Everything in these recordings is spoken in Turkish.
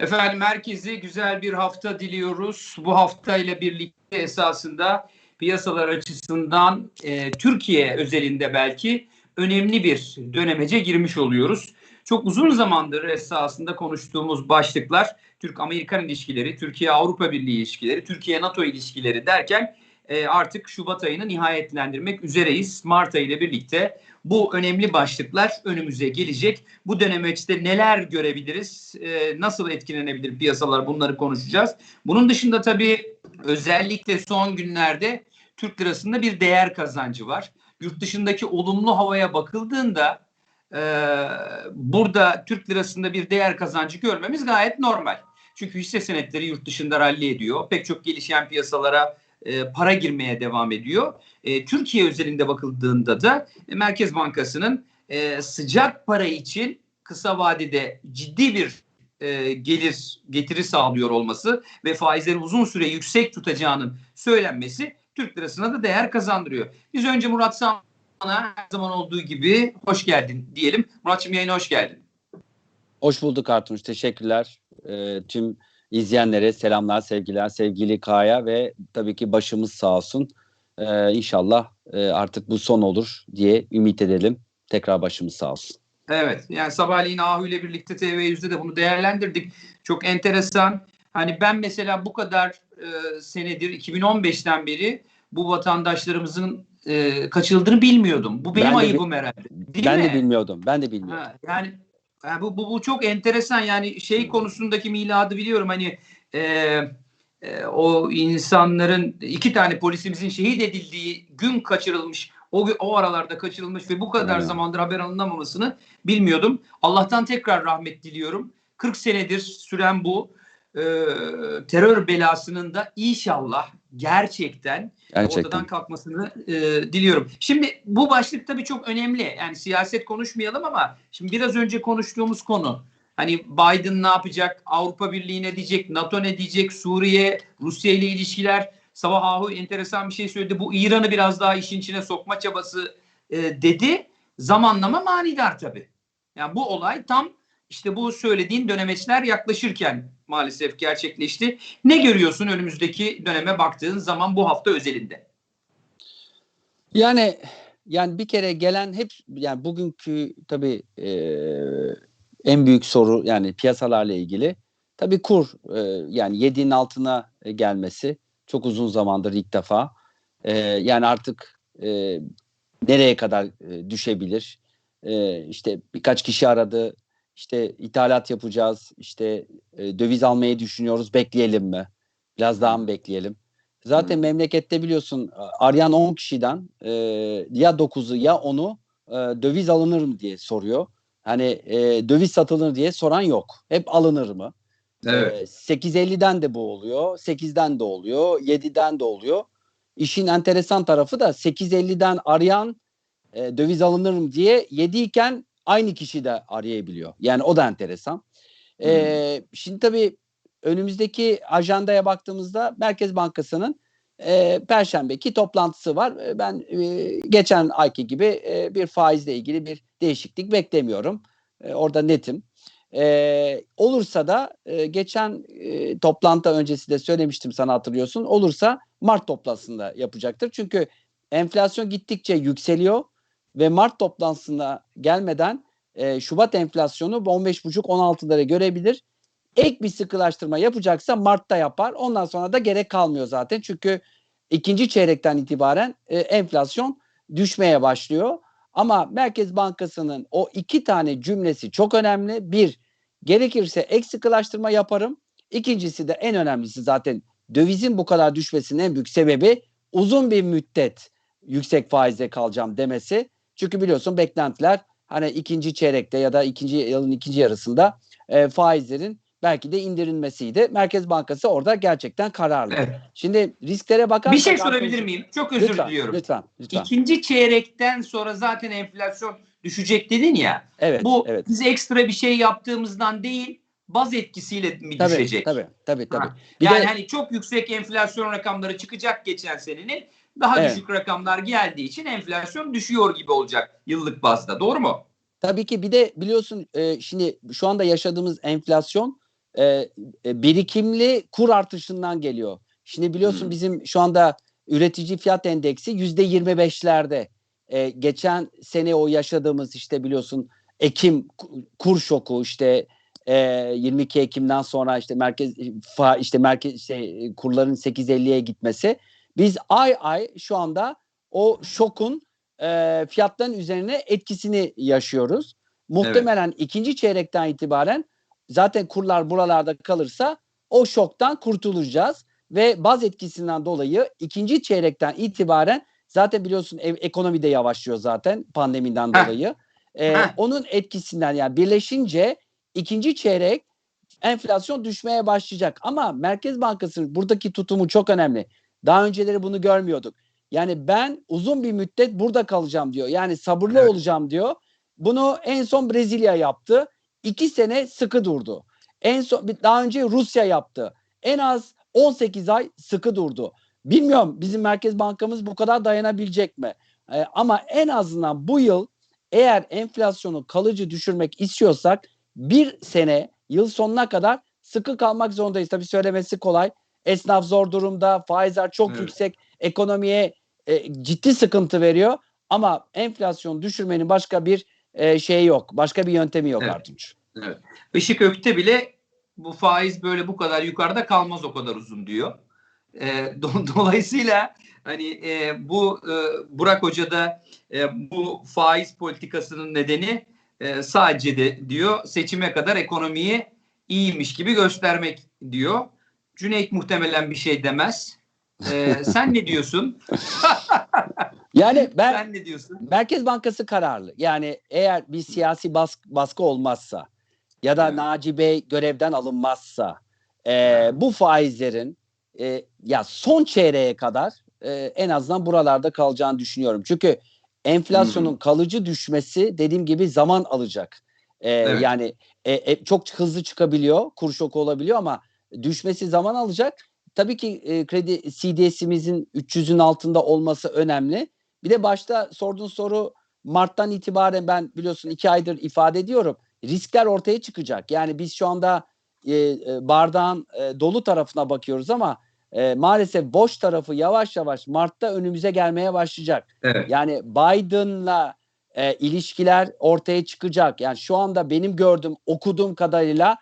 Efendim herkese güzel bir hafta diliyoruz. Bu hafta ile birlikte esasında piyasalar açısından e, Türkiye özelinde belki önemli bir dönemece girmiş oluyoruz. Çok uzun zamandır esasında konuştuğumuz başlıklar Türk-Amerikan ilişkileri, Türkiye-Avrupa Birliği ilişkileri, Türkiye-NATO ilişkileri derken e, artık Şubat ayını nihayetlendirmek üzereyiz. Mart ayı ile birlikte bu önemli başlıklar önümüze gelecek. Bu dönemeçte neler görebiliriz, e, nasıl etkilenebilir piyasalar bunları konuşacağız. Bunun dışında tabii özellikle son günlerde Türk lirasında bir değer kazancı var. Yurt dışındaki olumlu havaya bakıldığında e, burada Türk lirasında bir değer kazancı görmemiz gayet normal. Çünkü hisse senetleri yurt dışında rally ediyor. Pek çok gelişen piyasalara e, para girmeye devam ediyor. E, Türkiye özelinde bakıldığında da e, Merkez Bankası'nın e, sıcak para için kısa vadede ciddi bir e, gelir getiri sağlıyor olması ve faizleri uzun süre yüksek tutacağının söylenmesi Türk lirasına da değer kazandırıyor. Biz önce Murat Saman'a her zaman olduğu gibi hoş geldin diyelim. Muratçım yayına hoş geldin. Hoş bulduk Artunç. Teşekkürler. Ee, tüm izleyenlere selamlar, sevgiler, sevgili Kaya ve tabii ki başımız sağ olsun. Ee, inşallah e, artık bu son olur diye ümit edelim. Tekrar başımız sağ olsun. Evet yani sabahleyin Ahu ile birlikte TV100'de de bunu değerlendirdik. Çok enteresan. Hani ben mesela bu kadar e, senedir 2015'ten beri bu vatandaşlarımızın e, kaçırıldığını bilmiyordum. Bu benim Ben de ayıbım herhalde. Değil ben mi? de bilmiyordum. Ben de bilmiyordum. Ha, yani yani bu, bu, bu çok enteresan yani şey konusundaki miladı biliyorum hani e, e, o insanların iki tane polisimizin şehit edildiği gün kaçırılmış o, o aralarda kaçırılmış ve bu kadar Aynen. zamandır haber alınamamasını bilmiyordum. Allah'tan tekrar rahmet diliyorum. 40 senedir süren bu e, terör belasının da inşallah gerçekten Gerçekten. ortadan kalkmasını e, diliyorum. Şimdi bu başlık tabii çok önemli. Yani siyaset konuşmayalım ama şimdi biraz önce konuştuğumuz konu hani Biden ne yapacak, Avrupa Birliği ne diyecek, NATO ne diyecek, Suriye, Rusya ile ilişkiler. Sabah Ahu enteresan bir şey söyledi. Bu İran'ı biraz daha işin içine sokma çabası e, dedi. Zamanlama manidar tabii. Yani bu olay tam işte bu söylediğin dönemeçler yaklaşırken maalesef gerçekleşti. Ne görüyorsun önümüzdeki döneme baktığın zaman bu hafta özelinde? Yani yani bir kere gelen hep yani bugünkü tabii e, en büyük soru yani piyasalarla ilgili tabii kur e, yani 7'nin altına gelmesi çok uzun zamandır ilk defa. E, yani artık e, nereye kadar düşebilir? E, işte birkaç kişi aradı. İşte ithalat yapacağız. İşte e, döviz almayı düşünüyoruz. Bekleyelim mi? Biraz daha mı bekleyelim? Zaten Hı. memlekette biliyorsun arayan 10 kişiden e, ya 9'u ya 10'u e, döviz alınır mı diye soruyor. Hani e, döviz satılır diye soran yok. Hep alınır mı? E, 8.50'den de bu oluyor. 8'den de oluyor. 7'den de oluyor. İşin enteresan tarafı da 8.50'den arayan e, döviz alınır mı diye 7 iken aynı kişi de arayabiliyor. Yani o da enteresan. E, şimdi tabii önümüzdeki ajandaya baktığımızda Merkez Bankası'nın e, Perşembeki toplantısı var. Ben e, geçen ayki gibi e, bir faizle ilgili bir değişiklik beklemiyorum. E, orada netim. E, olursa da e, geçen e, toplantı öncesi de söylemiştim sana hatırlıyorsun. Olursa Mart toplantısında yapacaktır. Çünkü enflasyon gittikçe yükseliyor ve Mart toplantısına gelmeden e, Şubat enflasyonu 15,5-16'ları görebilir ek bir sıkılaştırma yapacaksa Mart'ta yapar. Ondan sonra da gerek kalmıyor zaten. Çünkü ikinci çeyrekten itibaren e, enflasyon düşmeye başlıyor. Ama Merkez Bankası'nın o iki tane cümlesi çok önemli. Bir, gerekirse ek sıkılaştırma yaparım. İkincisi de en önemlisi zaten dövizin bu kadar düşmesinin en büyük sebebi uzun bir müddet yüksek faizde kalacağım demesi. Çünkü biliyorsun beklentiler hani ikinci çeyrekte ya da ikinci yılın ikinci yarısında e, faizlerin belki de indirilmesiydi. Merkez Bankası orada gerçekten kararlı. Evet. Şimdi risklere bakarsak... Bir şey sorabilir miyim? Çok özür Lütfen, diliyorum. lütfen, lütfen. İkinci çeyrekten sonra zaten enflasyon düşecek dedin ya. Evet, bu evet. biz ekstra bir şey yaptığımızdan değil, baz etkisiyle mi Tabii, düşecek? tabii, tabii, tabii. Ha. Bir yani de- hani çok yüksek enflasyon rakamları çıkacak geçen senenin. Daha Evet. düşük rakamlar geldiği için enflasyon düşüyor gibi olacak yıllık bazda. Doğru mu? Tabii ki bir de biliyorsun e, şimdi şu anda yaşadığımız enflasyon e, e, birikimli kur artışından geliyor. Şimdi biliyorsun Hmm. bizim şu anda üretici fiyat endeksi yüzde 25'lerde. E, geçen sene o yaşadığımız işte biliyorsun Ekim ku- kur şoku işte e, 22 Ekim'den sonra işte merkez fa, işte merkez e, kurların 8.50'ye gitmesi. Biz ay ay şu anda o şokun e, fiyatların üzerine etkisini yaşıyoruz. Muhtemelen ikinci çeyrekten itibaren zaten kurlar buralarda kalırsa o şoktan kurtulacağız ve baz etkisinden dolayı ikinci çeyrekten itibaren zaten biliyorsun ev, ekonomi de yavaşlıyor zaten pandemiden dolayı. Ee, onun etkisinden yani birleşince ikinci çeyrek enflasyon düşmeye başlayacak. Ama Merkez Bankası buradaki tutumu çok önemli. Daha önceleri bunu görmüyorduk. Yani ben uzun bir müddet burada kalacağım diyor. Yani sabırlı Evet. olacağım diyor. Bunu en son Brezilya yaptı. İki sene sıkı durdu. En son daha önce Rusya yaptı. En az 18 ay sıkı durdu. Bilmiyorum bizim Merkez Bankamız bu kadar dayanabilecek mi? Ee, ama en azından bu yıl eğer enflasyonu kalıcı düşürmek istiyorsak bir sene yıl sonuna kadar sıkı kalmak zorundayız. Tabii söylemesi kolay. Esnaf zor durumda, faizler çok Evet. yüksek, ekonomiye e, ciddi sıkıntı veriyor. Ama enflasyon düşürmenin başka bir e, şeyi yok. Başka bir yöntemi yok Evet. Artunç. Işık Ökte bile bu faiz böyle bu kadar yukarıda kalmaz o kadar uzun diyor. E, do- dolayısıyla hani e, bu e, Burak Hoca da e, bu faiz politikasının nedeni e, sadece de diyor seçime kadar ekonomiyi iyiymiş gibi göstermek diyor. Cüneyt muhtemelen bir şey demez. E, sen ne diyorsun? Yani ben Sen ne diyorsun? Merkez Bankası kararlı. Yani eğer bir siyasi baskı, baskı olmazsa ya da Evet. Naci Bey görevden alınmazsa e, bu faizlerin e, ya son çeyreğe kadar e, en azından buralarda kalacağını düşünüyorum. Çünkü enflasyonun kalıcı düşmesi dediğim gibi zaman alacak. E, Evet. Yani e, e, çok hızlı çıkabiliyor, kur şoku olabiliyor ama düşmesi zaman alacak. Tabii ki e, kredi CDS'imizin 300'ün altında olması önemli. Bir de başta sorduğun soru Mart'tan itibaren ben biliyorsun iki aydır ifade ediyorum. Riskler ortaya çıkacak. Yani biz şu anda e, e, bardağın e, dolu tarafına bakıyoruz ama e, maalesef boş tarafı yavaş yavaş Mart'ta önümüze gelmeye başlayacak. Evet. Yani Biden'la e, ilişkiler ortaya çıkacak. Yani şu anda benim gördüğüm, okuduğum kadarıyla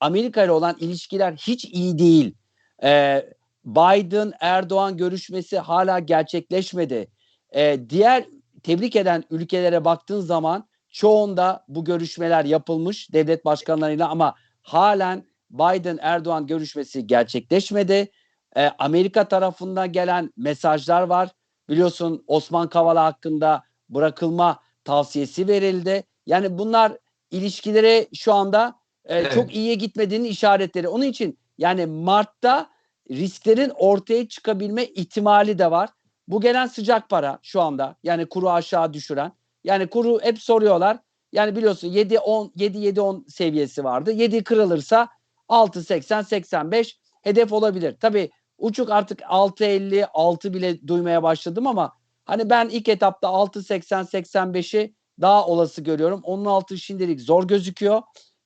Amerika ile olan ilişkiler hiç iyi değil. E, Biden Erdoğan görüşmesi hala gerçekleşmedi. E, diğer tebrik eden ülkelere baktığın zaman çoğunda bu görüşmeler yapılmış devlet başkanlarıyla ama halen Biden Erdoğan görüşmesi gerçekleşmedi. E, Amerika tarafından gelen mesajlar var. Biliyorsun Osman Kavala hakkında bırakılma tavsiyesi verildi. Yani bunlar ilişkilere şu anda e, Evet. çok iyiye gitmediğinin işaretleri. Onun için yani Mart'ta risklerin ortaya çıkabilme ihtimali de var. Bu gelen sıcak para şu anda. Yani kuru aşağı düşüren. Yani kuru hep soruyorlar. Yani biliyorsun 7 10 7 7 10 seviyesi vardı. 7 kırılırsa 6 80 85 hedef olabilir. Tabii uçuk artık 6 50 6 bile duymaya başladım ama hani ben ilk etapta 6 80 85'i daha olası görüyorum. Onun altı şimdilik zor gözüküyor.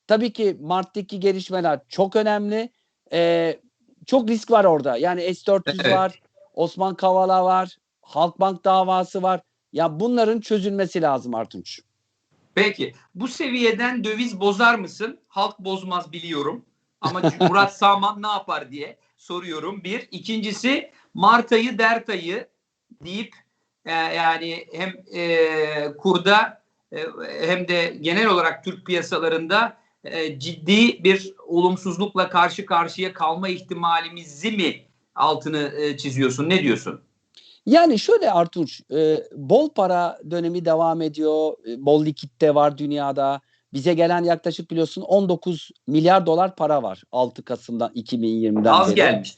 Tabii ki Mart'taki gelişmeler çok önemli. Ee, çok risk var orada. Yani S-400 Evet. var, Osman Kavala var, Halkbank davası var. Ya bunların çözülmesi lazım Artunç. Peki bu seviyeden döviz bozar mısın? Halk bozmaz biliyorum. Ama Murat Sağman ne yapar diye soruyorum. Bir. İkincisi Mart ayı dert ayı deyip e, yani hem e, kurda e, hem de genel olarak Türk piyasalarında e, ciddi bir olumsuzlukla karşı karşıya kalma ihtimalimizi mi altını e, çiziyorsun? Ne diyorsun? Yani şöyle Artunç, e, bol para dönemi devam ediyor. E, bol likitte var dünyada. Bize gelen yaklaşık biliyorsun 19 milyar dolar para var 6 Kasım'dan 2020'den Az beri. gelmiş.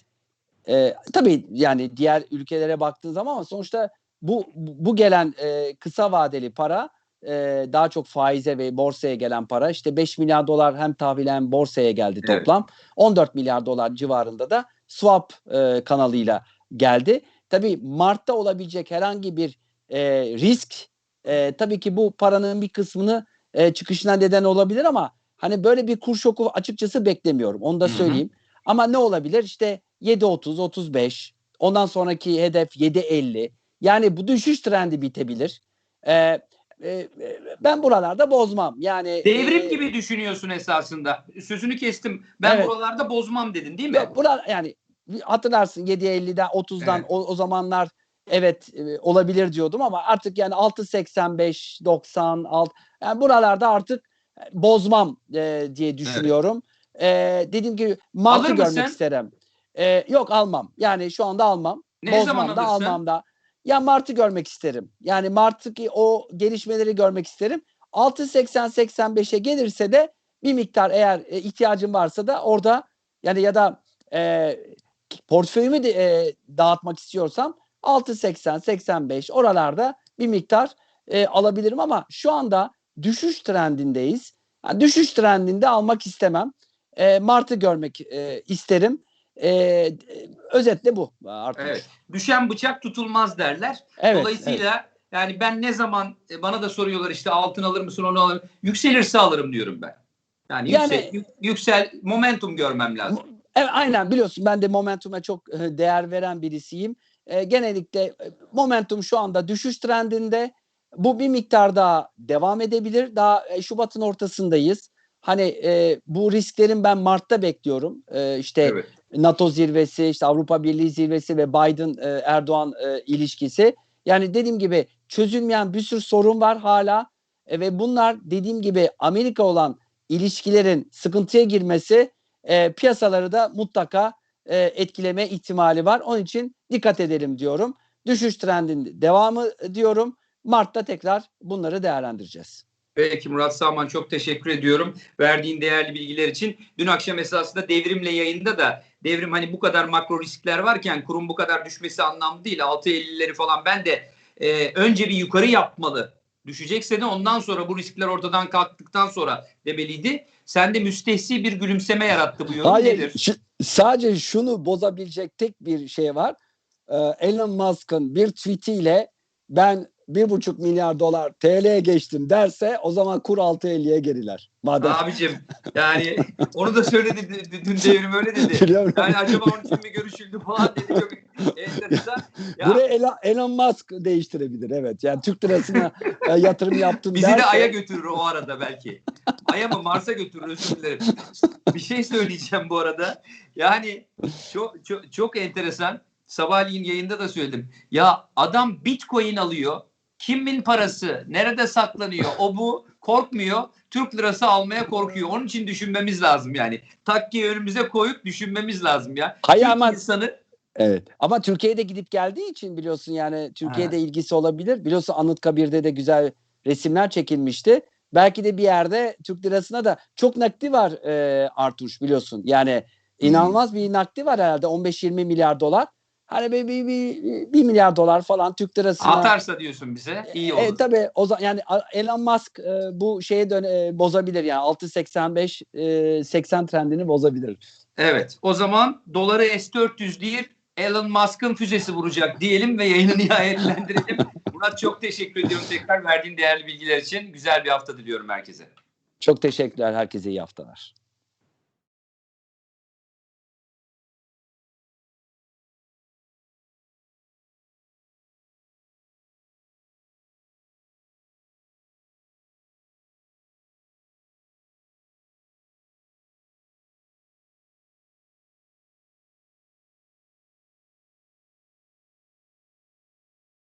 E, tabii yani diğer ülkelere baktığın zaman ama sonuçta bu bu gelen e, kısa vadeli para e, daha çok faize ve borsaya gelen para işte 5 milyar dolar hem tahvil hem borsaya geldi Evet. toplam. 14 milyar dolar civarında da swap e, kanalıyla geldi. Tabii Mart'ta olabilecek herhangi bir e, risk e, tabii ki bu paranın bir kısmını e, çıkışına neden olabilir ama Hani böyle bir kur şoku açıkçası beklemiyorum. Onu da söyleyeyim. Ama ne olabilir? İşte 7.30, 35. Ondan sonraki hedef 7.50. Yani bu düşüş trendi bitebilir. Ee, e, e, ben buralarda bozmam. Yani Devrim e, gibi düşünüyorsun esasında. Sözünü kestim. Ben Evet. buralarda bozmam dedin değil mi? Yok, bura yani hatırlarsın 7.50'den 30'dan Evet. o, o zamanlar evet e, olabilir diyordum ama artık yani 6.85 90 alt yani buralarda artık e, bozmam e, diye düşünüyorum. E, dediğim gibi Mart'ı görmek mısın? isterim. E, yok almam. Yani şu anda almam. Ne zaman Bozmam da alırsın? almam da. Ya Mart'ı görmek isterim. Yani Mart'taki o gelişmeleri görmek isterim. 6.80-85'e gelirse de bir miktar eğer e, ihtiyacım varsa da orada yani ya da e, portföyümü de, e, dağıtmak istiyorsam 6.80-85 oralarda bir miktar e, alabilirim ama şu anda düşüş trendindeyiz. Yani düşüş trendinde almak istemem. E, Mart'ı görmek e, isterim. E, özetle bu. Artık. Evet. Düşen bıçak tutulmaz derler. Evet, Dolayısıyla yani ben ne zaman e, bana da soruyorlar işte altın alır mısın onu alır mısın? Yükselirse alırım diyorum ben. Yani, Yani- yüksel, yük- yüksel momentum görmem lazım. Evet, aynen biliyorsun ben de momentuma çok e, değer veren birisiyim. E, genellikle momentum şu anda düşüş trendinde. Bu bir miktar daha devam edebilir. Daha e, Şubat'ın ortasındayız. Hani e, bu risklerin ben Mart'ta bekliyorum. E, işte Evet. NATO zirvesi, işte Avrupa Birliği zirvesi ve Biden e, e, ilişkisi. Yani dediğim gibi çözülmeyen bir sürü sorun var hala E, ve bunlar dediğim gibi Amerika olan ilişkilerin sıkıntıya girmesi e, piyasaları da mutlaka e, etkileme ihtimali var. Onun için dikkat edelim diyorum. Düşüş trendinin devamı diyorum. Mart'ta tekrar bunları değerlendireceğiz. Peki Murat Sağman çok teşekkür ediyorum verdiğin değerli bilgiler için. Dün akşam esasında devrimle yayında da devrim hani bu kadar makro riskler varken kurum bu kadar düşmesi anlamlı değil. 6.50'leri falan ben de e, önce bir yukarı yapmalı. Düşecekse de ondan sonra bu riskler ortadan kalktıktan sonra demeliydi. Sende müstehsi bir gülümseme yarattı bu yorum Hayır, nedir? Sadece şunu bozabilecek tek bir şey var. Ee, Elon Musk'ın bir tweetiyle ben bir buçuk milyar dolar TL'ye geçtim derse o zaman kur 6.50'ye geriler. Madem Abicim yani onu da söyledi dün devrim öyle dedi. biliyorum. Yani acaba onun için mi görüşüldü falan dedi çok enteresan. Ya, Burayı Elon, Elon Musk değiştirebilir evet. Yani Türk lirasına e, yatırım yaptım Bizi derse. de Ay'a götürür o arada belki. Ay'a mı Mars'a götürür özür dilerim. Bir şey söyleyeceğim bu arada. Yani çok çok, çok enteresan. Sabahleyin yayında da söyledim. Ya adam bitcoin alıyor. Kimin parası? Nerede saklanıyor? O bu korkmuyor. Türk lirası almaya korkuyor. Onun için düşünmemiz lazım yani. Takkiyi önümüze koyup düşünmemiz lazım ya. Hayır Türk ama insanı Evet. Ama Türkiye'de gidip geldiği için biliyorsun yani Türkiye'de ilgisi olabilir. Biliyorsun Anıtkabir'de de güzel resimler çekilmişti. Belki de bir yerde Türk lirasına da çok nakdi var e, Artuş biliyorsun. Yani inanılmaz bir nakdi var herhalde 15-20 milyar dolar. Hani bir, bir, bir, bir milyar dolar falan Türk lirasına. atarsa diyorsun bize iyi olur. E, tabii o zaman yani Elon Musk e, bu şeye dön e, bozabilir yani 6.85 e, 80 trendini bozabilir. Evet. O zaman doları S400 değil Elon Musk'ın füzesi vuracak diyelim ve yayını nihayetlendirelim. Murat çok teşekkür ediyorum tekrar verdiğin değerli bilgiler için. Güzel bir hafta diliyorum herkese. Çok teşekkürler herkese iyi haftalar.